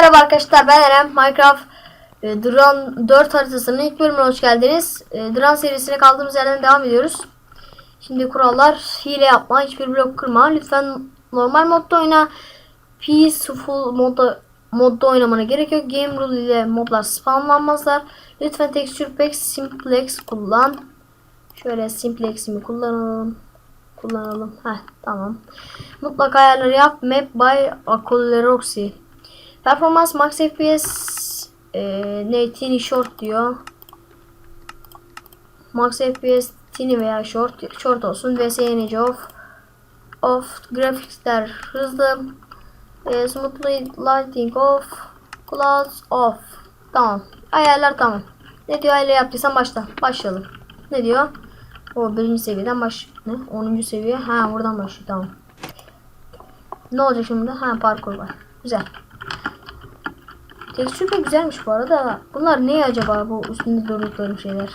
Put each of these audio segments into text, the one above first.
Merhaba arkadaşlar ben Eren Minecraft e, Drone 4 haritasının ilk bölümüne hoş geldiniz. E, Drone serisine kaldığımız yerden devam ediyoruz. Şimdi kurallar hile yapma, hiçbir blok kırma. Lütfen normal modda oyna. Peaceful modda modda oynamana gerek yok. Game rule ile modlar spamlanmazlar. Lütfen texture pack simplex kullan. Şöyle simplex'imi kullanalım. Kullanalım. Heh tamam. Mutlaka ayarları yap. Map by Acoloroxy. Performans max FPS e, ne tiny short diyor. Max FPS tiny veya short short olsun. VSNC off. Off grafiksler hızlı. E, smoothly lighting off. Clouds off. Tamam. Ayarlar tamam. Ne diyor ayarla yaptıysan başla. Başlayalım. Ne diyor? O birinci seviyeden baş. Ne? 10. seviye. Ha buradan başlıyor tamam. Ne olacak şimdi? Ha parkur var. Güzel. Tekstür de güzelmiş bu arada. Bunlar ne acaba bu üstünde durduklarım şeyler?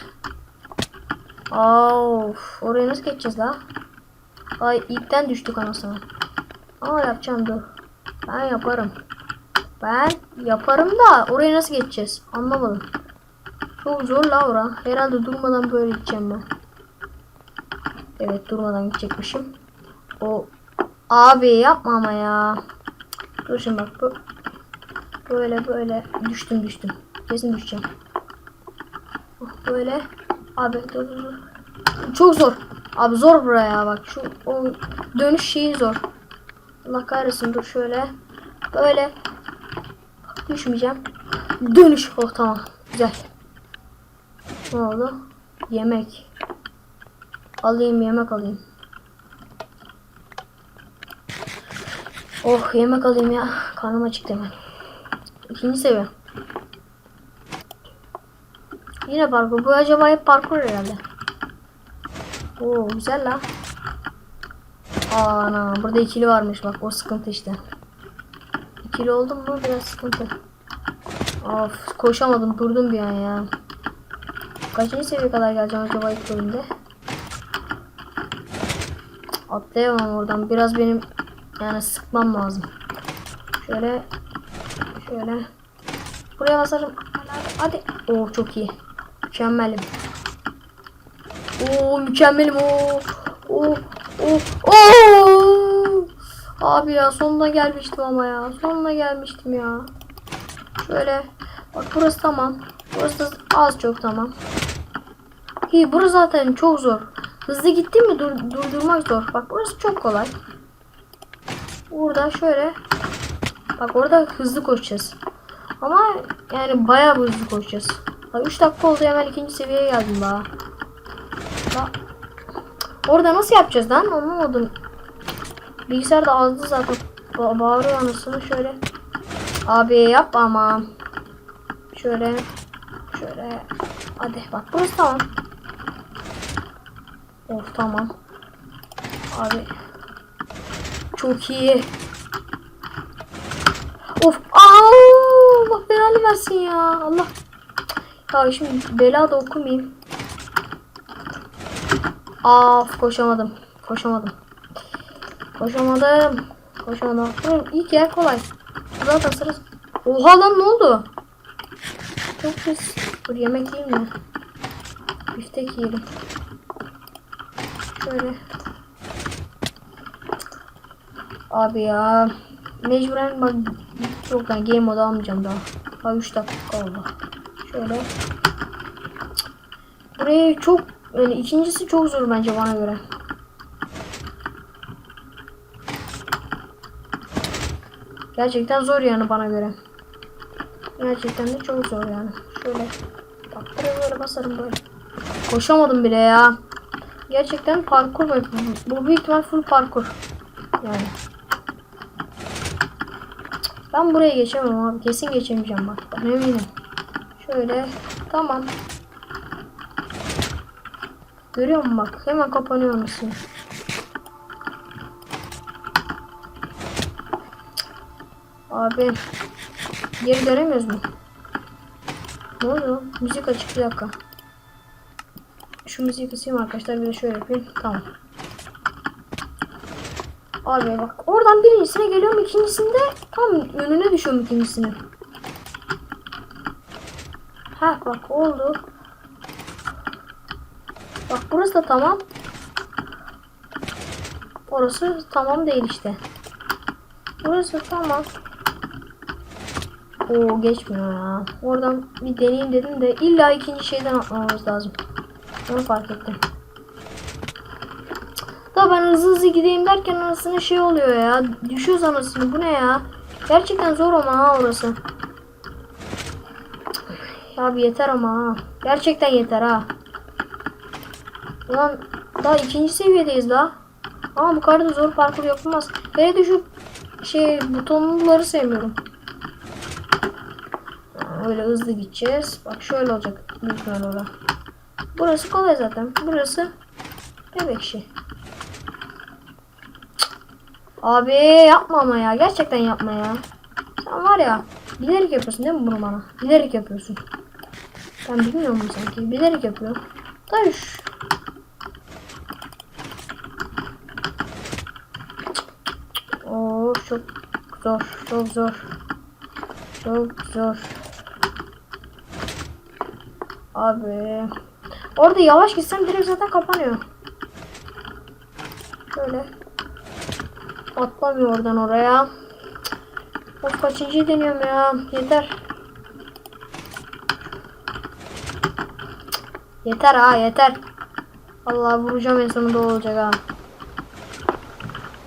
Of, oraya nasıl geçeceğiz la? Ay ilkten düştük anasını. Ama yapacağım dur. Ben yaparım. Ben yaparım da oraya nasıl geçeceğiz? Anlamadım. Çok zor la ora. Herhalde durmadan böyle gideceğim ben. Evet durmadan gidecekmişim. O abi yapma ama ya. Dur şimdi bak bu Böyle böyle düştüm düştüm. Kesin düşeceğim. Oh, Böyle. Abi dur dur. Çok zor. Abi zor buraya bak. Şu o dönüş şeyi zor. Allah kahretsin dur şöyle. Böyle. Düşmeyeceğim. Dönüş. Oh tamam. Güzel. Ne oldu? Yemek. Alayım yemek alayım. Oh yemek alayım ya. Karnım acıktı hemen. İkinci seviye. Yine parkur. Bu acaba hep parkur herhalde. Oo güzel la. Ana burada ikili varmış bak o sıkıntı işte. İkili oldum mu biraz sıkıntı. Of koşamadım durdum bir an ya. Kaçıncı seviye kadar geleceğim acaba ilk bölümde? Atlayamam oradan. Biraz benim yani sıkmam lazım. Şöyle Şöyle. Buraya basarım. Hadi. Oo çok iyi. Mükemmelim. Oo mükemmelim. Oo. Oo. Oo. Oo. Abi ya sonuna gelmiştim ama ya. Sonuna gelmiştim ya. Şöyle. Bak burası tamam. Burası az çok tamam. İyi burası zaten çok zor. Hızlı gittin mi dur, durdurmak zor. Bak burası çok kolay. Burada şöyle Bak orada hızlı koşacağız. Ama yani bayağı hızlı koşacağız. Bak 3 dakika oldu hemen ikinci seviyeye geldim daha. Orada nasıl yapacağız lan? Anlamadım. Bilgisayar da azdı zaten. Ba bağırıyor anasını şöyle. Abi yap ama. Şöyle. Şöyle. Hadi bak burası tamam. Of tamam. Abi. Çok iyi. Of. Aa, Allah belanı versin ya. Allah. Ya şimdi bela da okumayayım. Of koşamadım. Koşamadım. Koşamadım. Koşamadım. İlk yer kolay. Zaten sırası. Oha lan ne oldu? Çok pis. Dur yemek yiyeyim mi? Biftek yiyelim. Şöyle. Abi ya. Mecburen bak Yok ben game mode almayacağım daha. Daha 3 dakika oldu. Şöyle. Burayı çok yani ikincisi çok zor bence bana göre. Gerçekten zor yani bana göre. Gerçekten de çok zor yani. Şöyle. Bak buraya böyle basarım böyle. Koşamadım bile ya. Gerçekten parkur bu. Bu büyük ihtimal full parkur. Yani. Ben buraya geçemem abi. Kesin geçemeyeceğim bak. Ben eminim. Şöyle. Tamam. Görüyor musun bak. Hemen kapanıyor musun? Abi. Geri dönemiyoruz mu? Ne oluyor? Müzik açık bir dakika. Şu müziği kısayım arkadaşlar. Bir de şöyle yapayım. Tamam. Abi bak oradan birincisine geliyorum ikincisinde tam önüne düşüyorum ikincisine. Ha bak oldu. Bak burası da tamam. Orası tamam değil işte. Burası tamam. O geçmiyor ya. Oradan bir deneyeyim dedim de illa ikinci şeyden atmamamız lazım. Onu fark ettim. Ben hızlı hızlı gideyim derken anasını şey oluyor ya. Düşüyoruz anasını. Bu ne ya? Gerçekten zor ama ha orası. Ya bir yeter ama ha. Gerçekten yeter ha. Ulan daha ikinci seviyedeyiz daha. Ama bu kadar da zor parkur yapılmaz. Hele şu şey butonluları sevmiyorum. Öyle hızlı gideceğiz. Bak şöyle olacak. Büyük orada. Burası kolay zaten. Burası bebek şey. Abi yapma ama ya. Gerçekten yapma ya. Sen var ya. Bilerek yapıyorsun değil mi bunu bana? Bilerek yapıyorsun. Ben bilmiyor muyum sanki? Bilerek yapıyor. Da şu- Oo çok zor. Çok zor. Çok zor. Abi. Orada yavaş gitsem direkt zaten kapanıyor. Şöyle. Atlamıyor oradan oraya. Of kaçıncıyı deniyorum ya. Yeter. Yeter ha yeter. Allah vuracağım en sonunda olacak ha.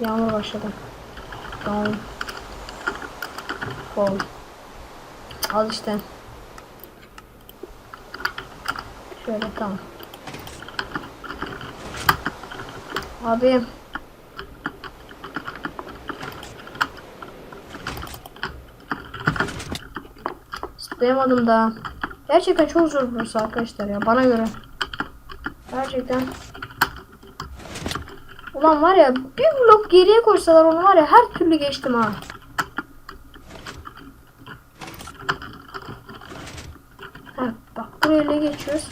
Yağmur başladı. Tamam. Bol. Al işte. Şöyle tamam. Abi. Zıplayamadım da. Gerçekten çok zor burası arkadaşlar ya bana göre. Gerçekten. Ulan var ya bir blok geriye koysalar onu var ya her türlü geçtim ha. Heh, bak buraya geçiyoruz.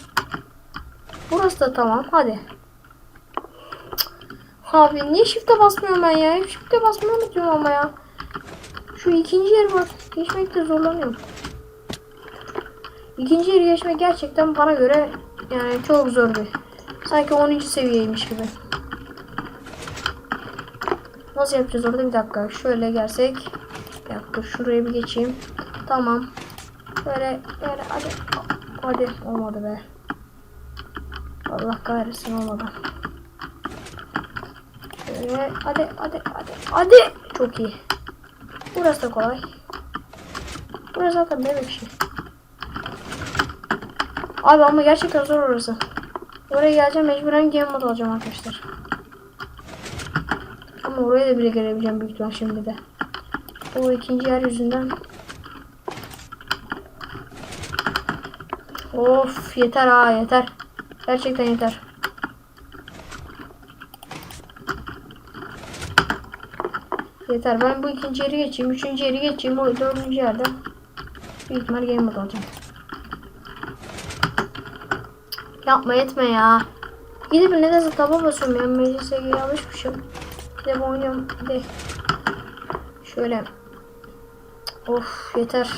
Burası da tamam hadi. Abi niye shift'e basmıyorum ben ya? Hep shift'e basmayı unutuyorum ama ya. Şu ikinci yeri bak. Geçmekte zorlanıyorum. İkinci yeri geçmek gerçekten bana göre yani çok zor bir. Sanki 10. seviyeymiş gibi. Nasıl yapacağız orada bir dakika. Şöyle gelsek. Bir dakika şuraya bir geçeyim. Tamam. Böyle böyle hadi. Hadi olmadı be. Allah kahretsin olmadı. Şöyle hadi hadi hadi hadi. Çok iyi. Burası da kolay. Burası zaten bebek şey. Abi ama gerçekten zor orası. Oraya geleceğim mecburen game mode alacağım arkadaşlar. Ama oraya da bile gelebileceğim büyük ihtimal şimdi de. O ikinci yer yüzünden. Of yeter ha yeter. Gerçekten yeter. Yeter ben bu ikinci yeri geçeyim. Üçüncü yeri geçeyim. O dördüncü yerde. Büyük ihtimal game mode alacağım. Yapma etme ya. Gidip nedense taba basıyorum ya. Meclise alışmışım. Bir de bu oynuyorum. De şöyle. Of yeter.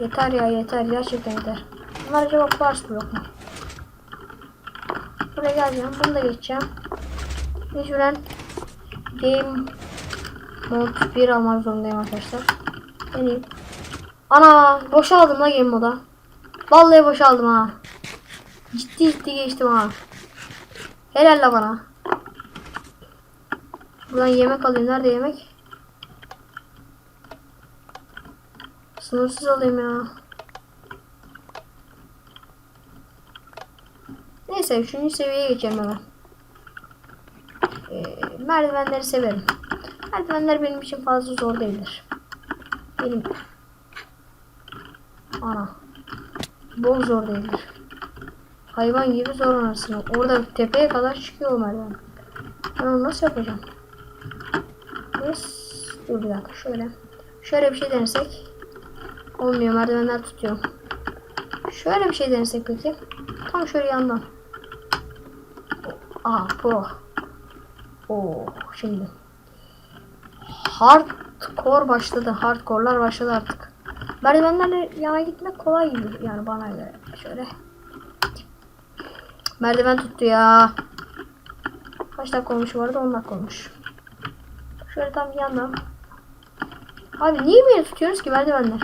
Yeter ya yeter. Gerçekten yeter. Bunlar acaba Quartz blok mu? Buraya geleceğim. Bunu da geçeceğim. Mecburen Game Mode 1 almak zorundayım arkadaşlar. Deneyim. Ana boşaldım la game moda. Vallahi boşaldım ha. Ciddi ciddi geçtim ha. Helal la bana. Buradan yemek alayım. Nerede yemek? Sınırsız alayım ya. Neyse üçüncü seviyeye geçelim hemen. Ee, merdivenleri severim. Merdivenler benim için fazla zor değildir. Benim ana bol zor değildir. Hayvan gibi zor. Orada tepeye kadar çıkıyor merdiven. Ben onu nasıl yapacağım? Yes. Dur bir dakika şöyle. Şöyle bir şey denesek. Olmuyor merdivenler tutuyor. Şöyle bir şey denesek peki. Tam şöyle yandan. Aa pro. Oo şimdi. Hardcore başladı. Hardcore'lar başladı artık. Merdivenlerle yana gitmek kolay gibi yani bana göre. Şöyle. Merdiven tuttu ya. Kaç dakika olmuş bu arada? 10 dakika olmuş. Şöyle tam yandan. Abi niye beni tutuyoruz ki merdivenler?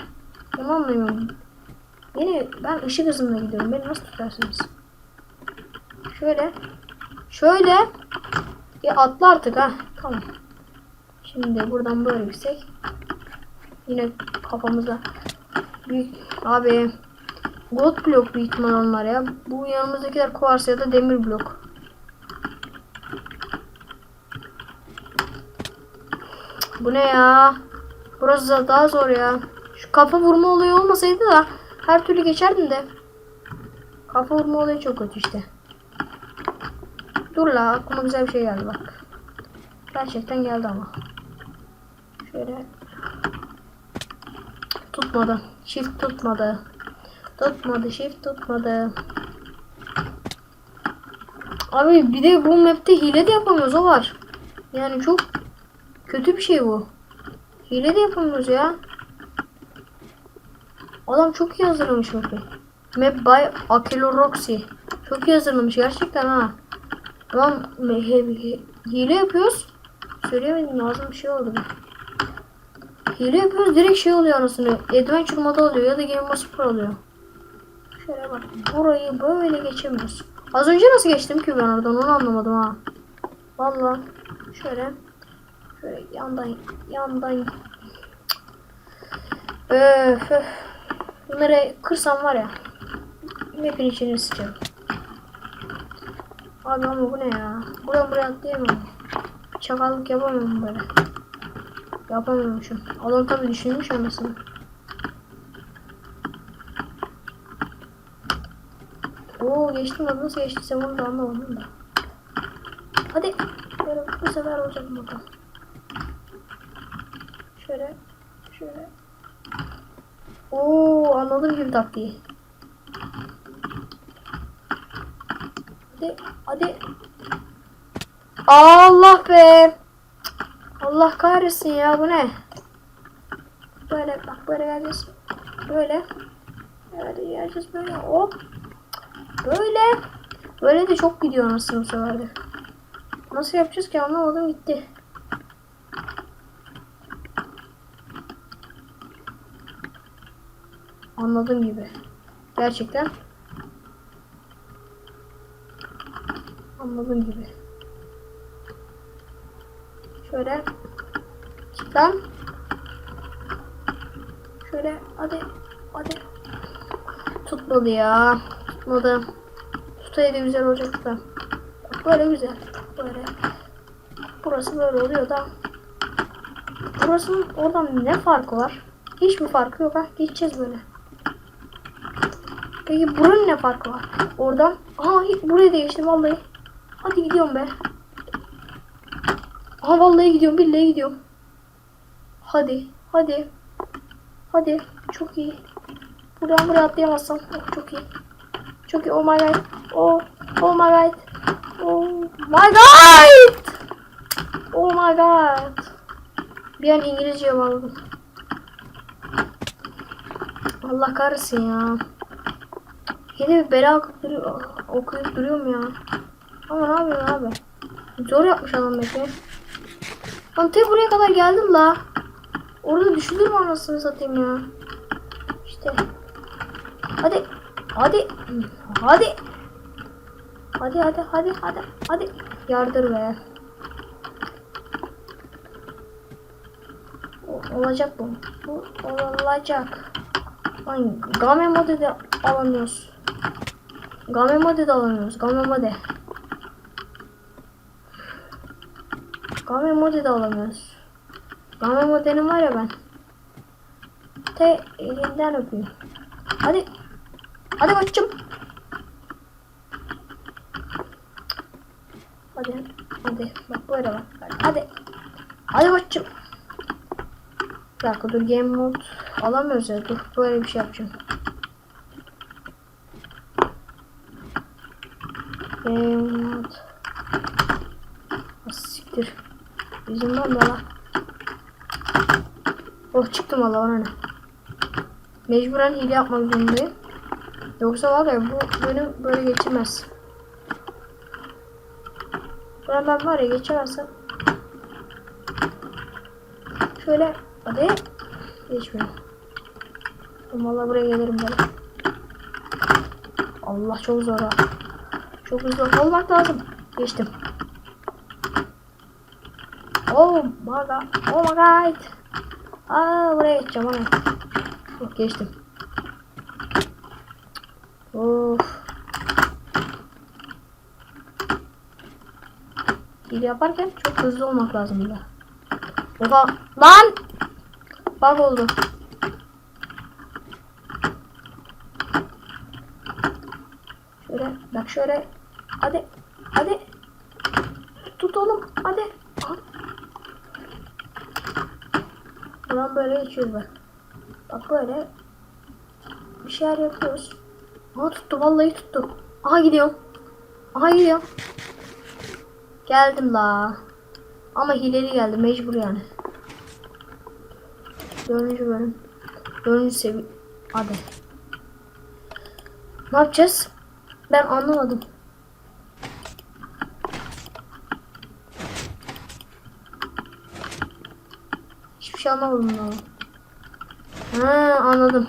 Onu anlamıyorum. Beni ben ışık hızında gidiyorum. Beni nasıl tutarsınız? Şöyle. Şöyle. Ya atla artık ha. Tamam. Şimdi buradan böyle yüksek. Yine kafamıza büyük abi gold blok büyük ihtimal onlar ya. Bu yanımızdakiler kuvars ya da demir blok. Bu ne ya? Burası da daha zor ya. Şu kafa vurma olayı olmasaydı da her türlü geçerdim de. Kafa vurma olayı çok kötü işte. Dur la aklıma güzel bir şey geldi bak. Gerçekten geldi ama. Şöyle. Tutmadı. Shift tutmadı. Tutmadı. Shift tutmadı. Abi bir de bu map'te hile de yapamıyoruz o var. Yani çok kötü bir şey bu. Hile de yapamıyoruz ya. Adam çok iyi hazırlamış map'i. Map by Akilo Roxy. Çok iyi hazırlamış gerçekten ha. He- hile yapıyoruz. Söyleyemedim lazım bir şey oldu. Hile yapıyoruz direkt şey oluyor anasını. Adventure modu oluyor ya da Game Master oluyor. Şöyle bak burayı böyle geçemiyoruz. Az önce nasıl geçtim ki ben oradan onu anlamadım ha. Vallahi şöyle şöyle yandan yandan Öf, öf. Bunları kırsam var ya. Map'in içine sıçarım. Abi ama bu ne ya? Buradan buraya atlayamıyorum. Çakallık yapamıyorum böyle. Yapamıyormuşum. Adam tabii düşünmüş anasını. Oo geçtim abi nasıl geçtiysem onu da anlamadım da. Hadi. Böyle bu sefer olacak bakalım. Şöyle. Şöyle. Oo anladım gibi taktiği. Hadi. Hadi. Allah be. Allah kahretsin ya bu ne? Böyle bak böyle geleceğiz. Böyle. Böyle geleceğiz böyle. Hop. Böyle. Böyle de çok gidiyor anasını bu sefer. Nasıl yapacağız ki anlamadım gitti. Anladım gibi. Gerçekten. Anladım gibi. Şöyle. Çık lan. Şöyle hadi. Hadi. Tutmadı ya. Tutmadı. Tutaydı güzel olacaktı da. Böyle güzel. Böyle. Burası böyle oluyor da. Burasının oradan ne farkı var? Hiçbir farkı yok ha. Geçeceğiz böyle. Peki buranın ne farkı var? Oradan. Aha burayı değiştim vallahi. Hadi gidiyorum be. Aha vallahi gidiyorum. Billahi gidiyorum. Hadi. Hadi. Hadi. Çok iyi. Buradan buraya atlayamazsam. Oh, çok iyi. İyi. Oh my god. Oh. Oh my god. Oh my god. Oh my god. Bir an İngilizce bağladım. Allah kahretsin ya. Yine bir bela okuyup, duruyor, okuyup duruyorum ya. Ama ne yapayım abi? Zor yapmış adam beni. Lan tek buraya kadar geldim la. Orada düşülür mü anasını satayım ya. İşte. Hadi. Hadi. Hadi. Hadi hadi hadi hadi. Hadi. Yardır be. Olacak bu. Bu olacak. Lan game modu da alamıyoruz. Game modu da alamıyoruz. Game modu. Game modu da alamıyoruz. Game modelim var ya ben. Te elinden öpeyim. Hadi. Hadi koçum. Hadi. Hadi. Bak böyle bak. Hadi. Hadi koçum. Bir dakika dur game mode alamıyoruz ya. Dur böyle bir şey yapacağım. Game mode. Siktir. Yüzümden de la. Oh çıktım valla bana ne. Mecburen hile yapmak zorundayım. Yoksa var ya bu beni böyle geçirmez. Ben ben var ya geçemezsem. Şöyle hadi. Geçmiyor. Valla buraya gelirim ben. Allah çok zor ha. Çok hızlı olmak lazım. Geçtim. Oh my god. Oh my god. Aa buraya geçeceğim. Oh, geçtim. Of. Hile yaparken çok hızlı olmak lazım de. Oha. Lan! Bug oldu. Şöyle bak şöyle. Hadi. Hadi. Tut oğlum. Hadi. Buradan böyle geçiyoruz bak. Bak böyle. Bir şeyler yapıyoruz. Aha tuttu vallahi tuttu. Aha gidiyorum. Aha gidiyorum. Geldim la. Ama hileli geldi mecbur yani. Dördüncü bölüm. Dördüncü sevi... Hadi. Ne yapacağız? Ben anlamadım. Hiçbir şey anlamadım. Ha anladım.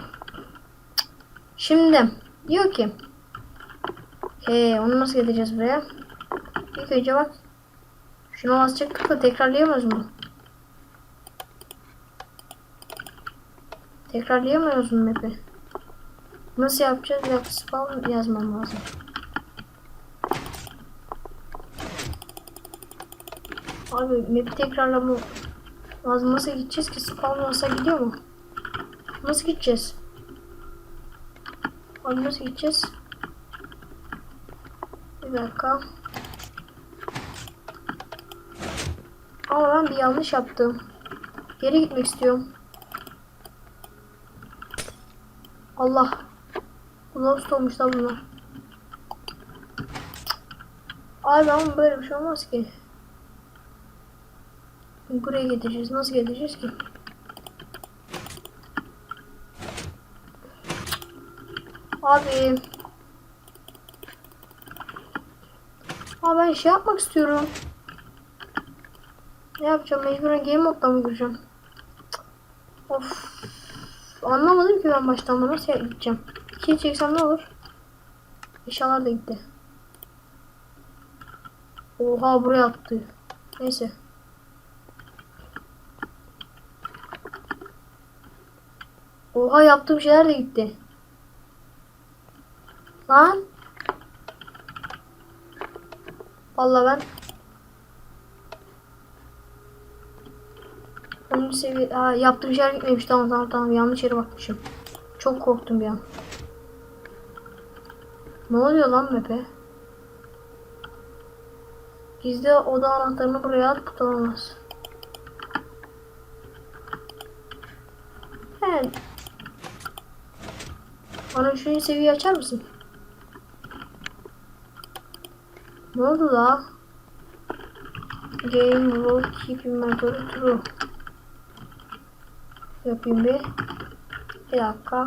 Şimdi diyor ki He onu nasıl getireceğiz buraya? İlk önce bak. Şuna basacaktık da tekrarlayamıyoruz mu? Tekrarlayamıyoruz mu map'i? Nasıl yapacağız? Dakika spawn yazmam lazım. Abi map'i tekrarlama lazım. Nasıl gideceğiz ki? Spawn olsa gidiyor mu? Nasıl gideceğiz? Abi nasıl gideceğiz? Bir dakika. Ama ben bir yanlış yaptım. Geri gitmek istiyorum. Allah. Lost olmuş lan bunlar. Abi ama böyle bir şey olmaz ki. Buraya getireceğiz. Nasıl getireceğiz ki? Abi. Abi ben şey yapmak istiyorum. Ne yapacağım? Mecburen game modda mı gireceğim? Of. Anlamadım ki ben baştan da nasıl gideceğim. İkiye çeksem ne olur? Eşyalar da gitti. Oha buraya attı. Neyse. Oha yaptığım şeyler de gitti. Lan. Vallahi ben Onun seviye Aa, yaptığım şeyler gitmemiş. Tamam tamam tamam yanlış yere bakmışım. Çok korktum bir an. Ne oluyor lan mepe? Gizli oda anahtarını buraya at tutamaz. He. Bana üçüncü seviye açar mısın? Ne oldu la? Game rule keep inventory true. Yapayım bir. Bir dakika.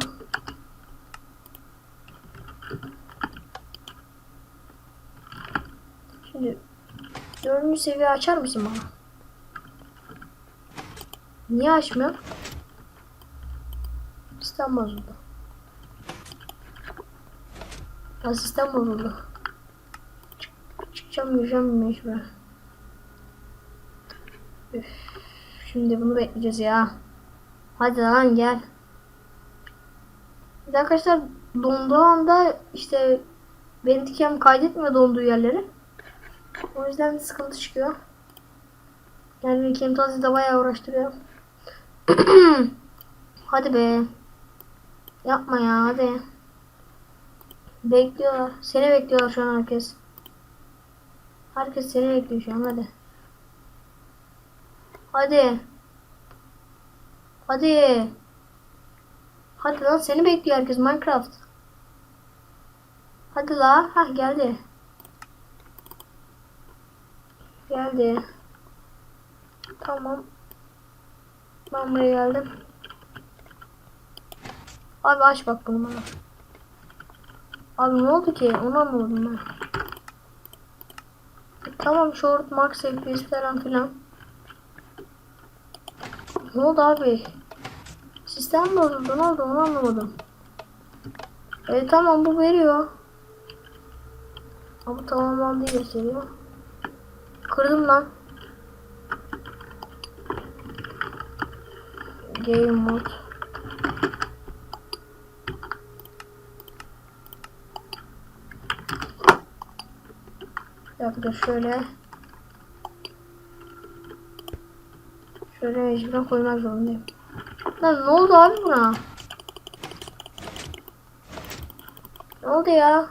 Şimdi dördüncü seviye açar mısın bana? Niye açmıyor? Sistem bozuldu. Ya sistem bozuldu. Yürüyeceğim mecbur. Üf, şimdi bunu bekleyeceğiz ya. Hadi lan gel. Bir de arkadaşlar donduğu anda işte Bandicam kaydetmiyor donduğu yerleri. O yüzden sıkıntı çıkıyor. Yani Camtasia da bayağı uğraştırıyor. hadi be. Yapma ya hadi. Bekliyorlar. Seni bekliyorlar şu an herkes. Herkes seni bekliyor şu an hadi. Hadi. Hadi. Hadi lan seni bekliyor herkes Minecraft. Hadi la. Hah geldi. Geldi. Tamam. Ben buraya geldim. Abi aç bak bunu bana. Abi ne oldu ki? Onu anlamadım ben. Tamam short max FPS falan filan. Ne oldu abi? Sistem bozuldu. Ne oldu onu anlamadım. E tamam bu veriyor. Ama tamamlandığı gösteriyor. Kırdım lan. Game mode. Bir dakika şöyle. Şöyle mecburen koymak zorundayım. Lan ne oldu abi buna? Ne oldu ya?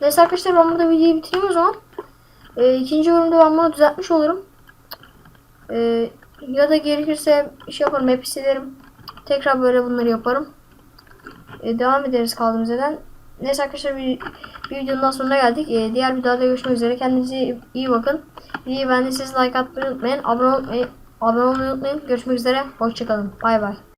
Neyse arkadaşlar ben burada videoyu bitireyim o zaman. Ee, ikinci bölümde ben bunu düzeltmiş olurum. Ee, ya da gerekirse şey yaparım hep silerim. Tekrar böyle bunları yaparım. Ee, devam ederiz kaldığımız yerden. Neyse arkadaşlar bir, bir videonun daha sonuna geldik. Ee, diğer videoda görüşmek üzere. Kendinize iyi bakın. İyi beğendiyseniz like atmayı unutmayın. Abone olmayı, abone olmayı unutmayın. Görüşmek üzere. Hoşçakalın. Bay bay.